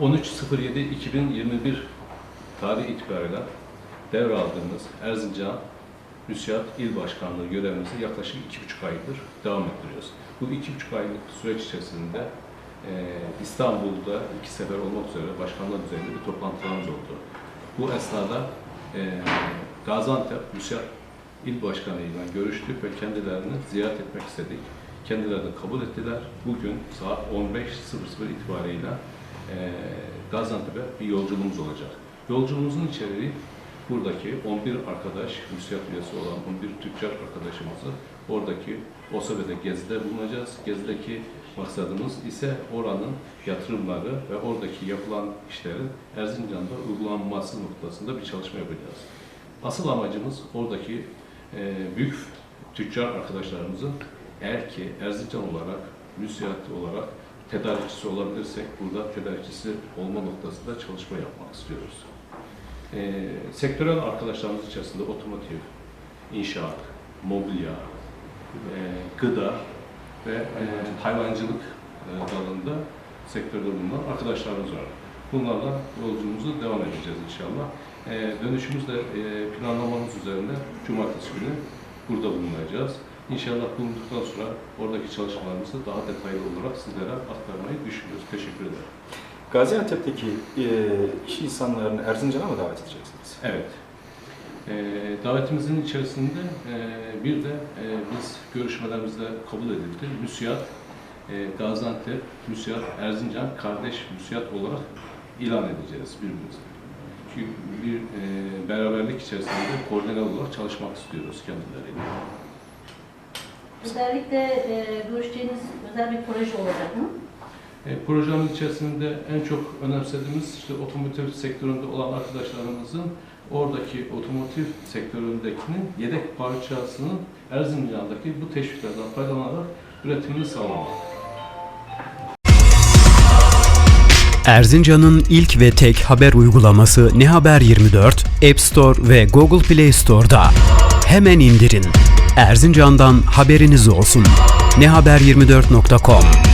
13.07.2021 tarih itibariyle devraldığımız Erzincan Müsiyat İl Başkanlığı görevimizi yaklaşık iki buçuk aydır devam ettiriyoruz. Bu iki buçuk aylık süreç içerisinde e, İstanbul'da iki sefer olmak üzere başkanlar düzeyinde bir toplantılarımız oldu. Bu esnada e, Gaziantep Müsiyat İl Başkanı ile görüştük ve kendilerini ziyaret etmek istedik. Kendileri de kabul ettiler. Bugün saat 15.00 itibariyle Gaziantep'e bir yolculuğumuz olacak. Yolculuğumuzun içeriği buradaki 11 arkadaş, müsiyat üyesi olan 11 tüccar arkadaşımızı oradaki OSAB'de gezide bulunacağız. Gezideki maksadımız ise oranın yatırımları ve oradaki yapılan işlerin Erzincan'da uygulanması noktasında bir çalışma yapacağız. Asıl amacımız oradaki e, büyük tüccar arkadaşlarımızın eğer ki Erzincan olarak, müsiyat olarak tedarikçisi olabilirsek burada tedarikçisi olma noktasında çalışma yapmak istiyoruz. E, sektörel arkadaşlarımız içerisinde otomotiv, inşaat, mobilya, e, gıda ve e, hayvancılık e, dalında sektörde bulunan arkadaşlarımız var. Bunlarla yolculuğumuzu devam edeceğiz inşallah. E, dönüşümüz de e, planlamamız üzerinde cumartesi günü burada bulunacağız. İnşallah bulunduktan sonra oradaki çalışmalarımızı daha detaylı olarak sizlere aktarmayı düşünüyoruz. Teşekkür ederim. Gaziantep'teki e, iş insanlarını Erzincan'a mı davet edeceksiniz? Evet. Ee, davetimizin içerisinde e, bir de e, biz görüşmelerimizde kabul edildi. Müsiyat, e, Gaziantep, Müsiyat, Erzincan kardeş müsiyat olarak ilan edeceğiz birbirimize. Çünkü bir e, beraberlik içerisinde koordineli olarak çalışmak istiyoruz kendileriyle. Özellikle e, görüşeceğiniz özel bir proje olacak mı? E, projenin içerisinde en çok önemsediğimiz işte otomotiv sektöründe olan arkadaşlarımızın oradaki otomotiv sektöründekinin yedek parçasının Erzincan'daki bu teşviklerden faydalanarak üretimini sağlamak. Erzincan'ın ilk ve tek haber uygulaması Ne Haber 24, App Store ve Google Play Store'da. Hemen indirin. Erzincan'dan haberiniz olsun. nehaber24.com